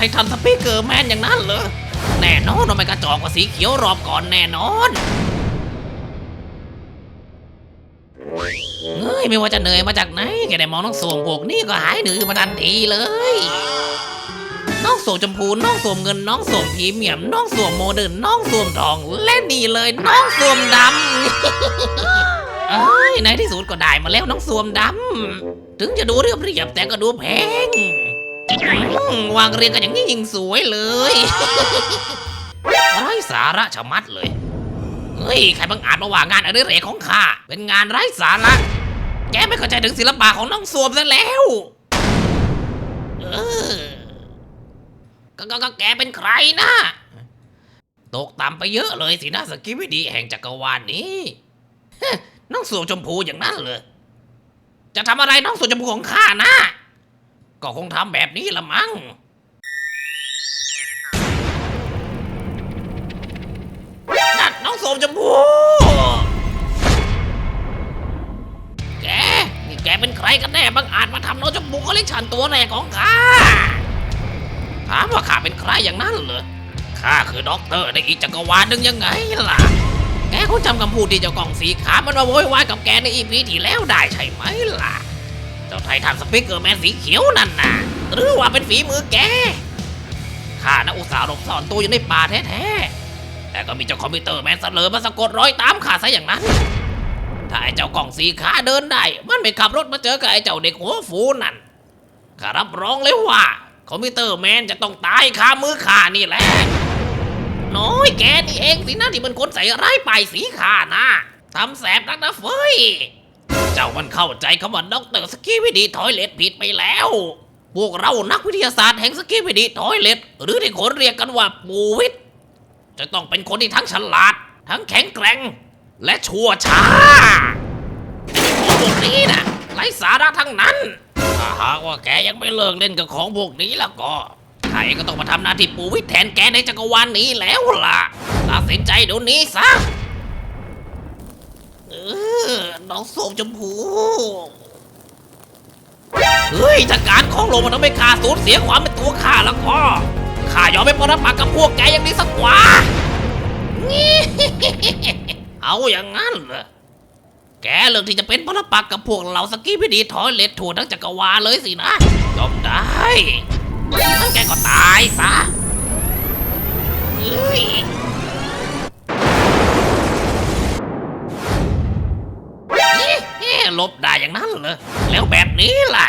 ไททันสปีกเกอร์แมนอย่างนั้นเหรอ แน่นอนว่ามันกระจอกกว่าสีเขียวรอบก่อนแน่นอนเฮ้ยไม่ว่าจะเหนื่อยมาจากไหนแกได้มองน้องสวมพวกนี้ก็หายเหนื่อยมาทันทีเลยน้องสวมชมพูน้องสวมเงินน้องสวมพรีเมียมน้องสวมโมเดิร์นน้องสวมทองและนี่เลยน้องสวมดำเอ้ยในที่สุดก็ได้มาแล้วน้องสวมดำถึงจะดูเรียบเรียบแต่ก็ดูแพง อืมวางเรียงกันอย่างนี้ยิ่งสวยเลยไร้สาระชะมัดเลย เฮ้ย ใครบังอาจมาว่างานอดิเรกของข้า เป็นงานไร้สาระ แกไม่เข้าใจถึงศิลปะของน้องสวมซะแล้ว เออ ก็ก็ก็แกเป็นใครนะ ตกต่ำไปเยอะเลยสินะสกิวิดีแห่งจักรวาลนี้ฮะน้องสวมชมพูอย่างนั้นเลย จะทำอะไรน้องสวมชมพูของข้านะ ก็คงทำแบบนี้ละมั้ง นั่นน้องโสมชมพูแก นี่แกเป็นใครกันแน่บังอาจมาทำน้องชมพูคอลเลกชันตัวแรกของข้า ถามว่าข้าเป็นใครอย่างนั้นเหรอ ข้าคือด็อกเตอร์ในอีกจักรวาลหนึ่งยังไงล่ะ แกคงจำคำพูดที่เจ้ากล่องสีขามันมาโวยวายกับแกในอีพีที่แล้วได้ใช่ไหมล่ะ เจ้าไททันสปิกเกอร์แมนสีเขียวนั่นน่ะ หรือว่าเป็นฝีมือแกข้านะอุตส่าห์หลบซ่อนตัวอยู่ในป่าแท้ๆ แต่ก็มีเจ้าคอมพิวเตอร์แมนเสลอมาสะกดรอยตามข้าซะอย่างนั้น ถ้าไอ้เจ้ากล่องสีขาเดินได้ มันไม่ขับรถมาเจอกับไอ้เจ้าเด็กหัวฟูนั่น ข้ารับรองเลยว่า คอมพิวเตอร์แมนจะต้องตายคามือข้านี่แหละ น้อยแกนี่เองสินะที่มันคนใส่ร้ายปสีข้านะทำแสบนักนะเฟย เจ้ามันเข้าใจคำว่าด็อกเตอร์สกีวิดีทอยเลตผิดไปแล้ว พวกเรานักวิทยาศาสตร์แห่งสกีวิดีทอยเลตหรือที่คนเรียกกันว่าปูวิทย์จะต้องเป็นคนที่ทั้งฉลาด ทั้งแข็งแกร่ง และชั่วช้าไอ้งพวกนี้นะไร้สาระทั้งนั้นถ้าหากว่าแกยังไม่เลิกเล่นกับของพวกนี้แล้วก็ใครก็ต้องมาทำหน้าที่ปูวิทย์แทนแกในจักรวาลนี้แล้วล่ะตัดสินใจเดี๋ยวนี้ซะ น้องโสมชมพู เฮ้ยถ้าการของลงมันทำให้ข้าสูญเสียความเป็นตัวข้าแล้วก็ข้ายอมไม่พอรับปากกับพวกแกอย่างนี้สักกว่า เอาอย่างนั้นเหรอ แกเลือกที่จะเป็นพลปักกับพวกเราสกี้พิดีทอยเลตทั่วทั้งจักรวาลเลยสินะยอมได้งั้นแกก็ตายซะเฮ้ย ลบได้อย่างนั้นเหรอ แล้วแบบนี้ล่ะ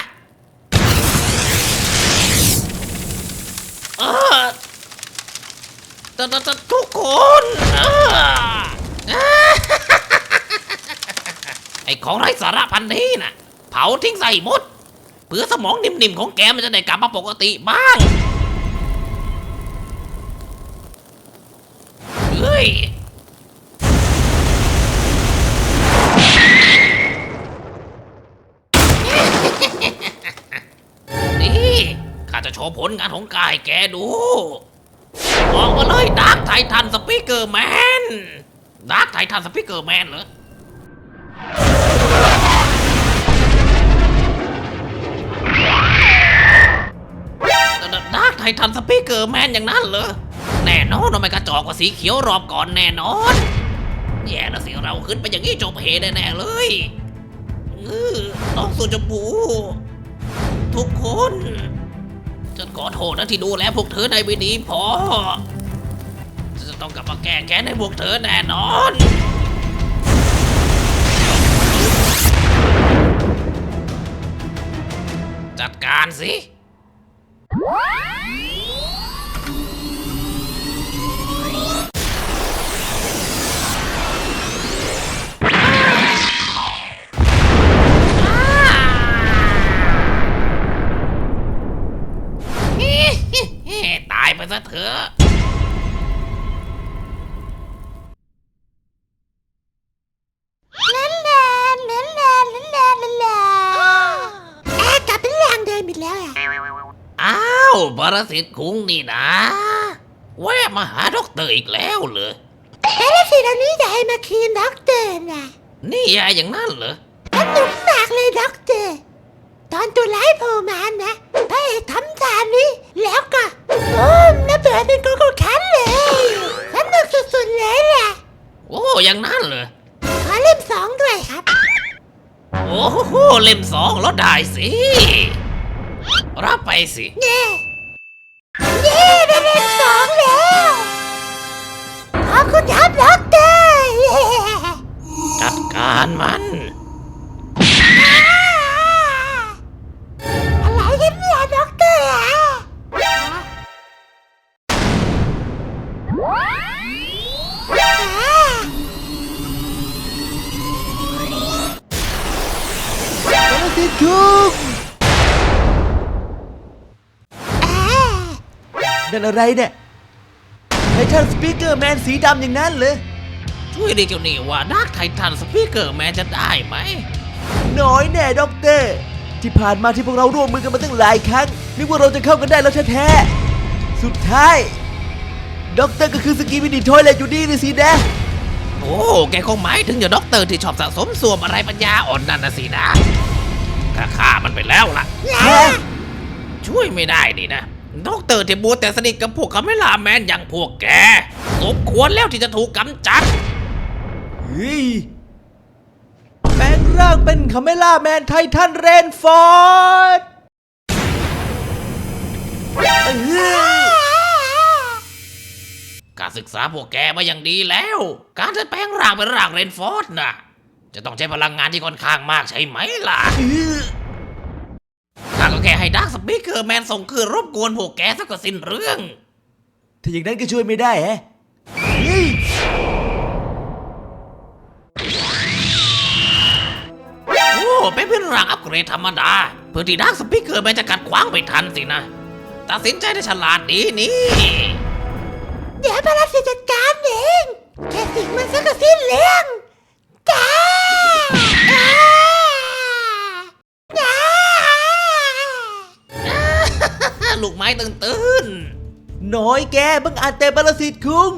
เออตตตทุกคนเออไอของไร้สาระพันนี้น่ะ เผาทิ้งใส่หมด เพื่อสมองนิ่มๆของแกมันจะได้กลับมาปกติบ้าง เฮ้ยาจะโชว์ผลงานของกายแกดูออกมาเลยดาร์กไททันสปีกเกอร์แมนดาร์กไททันสปีกเกอร์แมนเหรอดาร์กไททันสปีกเกอร์แมนอย่างนั้นเหรอ แน่นอนว่ามันกระจอกกว่าสีเขียวรอบก่อนแน่นอน แย่นะสิเราขึ้นไปอย่างนี้จบเหตุแน่ๆเลยเออน้องสุจมูทุกคน ฉันขอโทษนะที่ดูแลพวกเธอได้ไม่ดีพอจะต้องกลับมาแก้แค้นให้พวกเธอแน่นอนจัดการสิ เถอะอ้าวปรสิตคุ้งนี่นะ แวะมาหาด็อกเตอร์อีกแล้วเหรอปลสิตอันนี้จะให้มาคีนด็อกเตอร์นะนี่ยายอย่างนั้นเหรอสนุกมากเลยด็อกเตอร์ ตอนตัวร้ายโผล่มานะพระเอกทำตามนี้แล้วก็โอ้มระเบิดเป็นกองขันเลยสนุกสุดๆเลยแหละโอ้อย่างนั้นเลยขอเล่มสองด้วยครับ โอ้โหเล่มสองแล้วได้สิ รับไปสิ เย่เย่ได้เล่มสองแล้วขอบคุณครับด็อกเตอร์เย่จัดการมัน ปรสิตคุงอ่านั่นอะไรเนี่ยไททันสปีกเกอร์แมนสีดำอย่างนั้นเลยช่วยเรียกเจ้านี่ว่านักไททันสปีกเกอร์แมนจะได้ไหม น้อยแน่ด็อกเตอร์ ที่ผ่านมาที่พวกเราร่วมมือกันมาตั้งหลายครั้งนึกว่าเราจะเข้ากันได้แล้วแท้ๆสุดท้ายด็อกเตอร์ก็คือสกีวิดีทอยแหละอยู่ดีเลยสินะโอ้ แกคงหมายถึงอย่าด็อกเตอร์ที่ชอบสะสมสวมอะไรปัญญาอ่อนนั่นนะสินะ ข้าฆ่ามันไปแล้วล่ะฮะช่วยไม่ได้นี่นะด็อกเตอร์ที่บัวแต่สนิทกับพวกคาเมล่าแมนอย่างพวกแกสมควรแล้วที่จะถูกกำจัดเฮ้ยแปลงร่างเป็นคาเมล่าแมนไททันเรนฟอร์ดเอ้ยการศึกษาพวกแกมาอย่างดีแล้ว การจะแปลงร่างเป็นร่างเรนฟอร์ดน่ะ จะต้องใช้พลังงานที่ค่อนข้างมากใช่ไหมล่ะเอ้ยข้าก็แค่ให้ดักสปีกเกอร์แมนส่งคืนรบกวนพวกแกสักก็สิ้นเรื่อง ถ้าอย่างนั้นก็ช่วยไม่ได้แฮะเฮ้ยโอ้เป็นเพื่อนร่างอัปเกรดธรรมดา เพื่อที่ดักสปีกเกอร์แมนจะกัดขวางไปทันสินะ ตัดสินใจได้ฉลาดดีนี่ เดี๋ยวพระราชจัดการเอง แค่สิ่งมันสักก็สิ้นเรื่อง ลูกไม้ตื่นน้อยแกบังอาจแต่ปรสิตคุง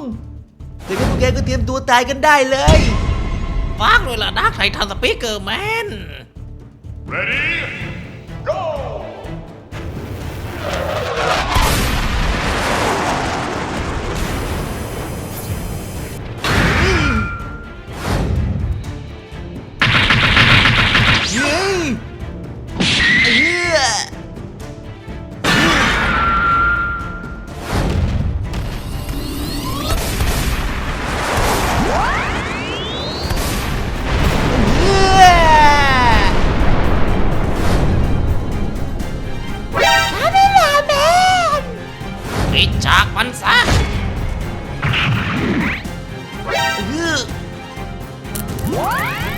แต่ก็พวกแกก็เตรียมตัวตายกันได้เลยๆฟังเลยล่ะดักไททันสปีกเกอร์แมนเ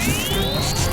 Strange.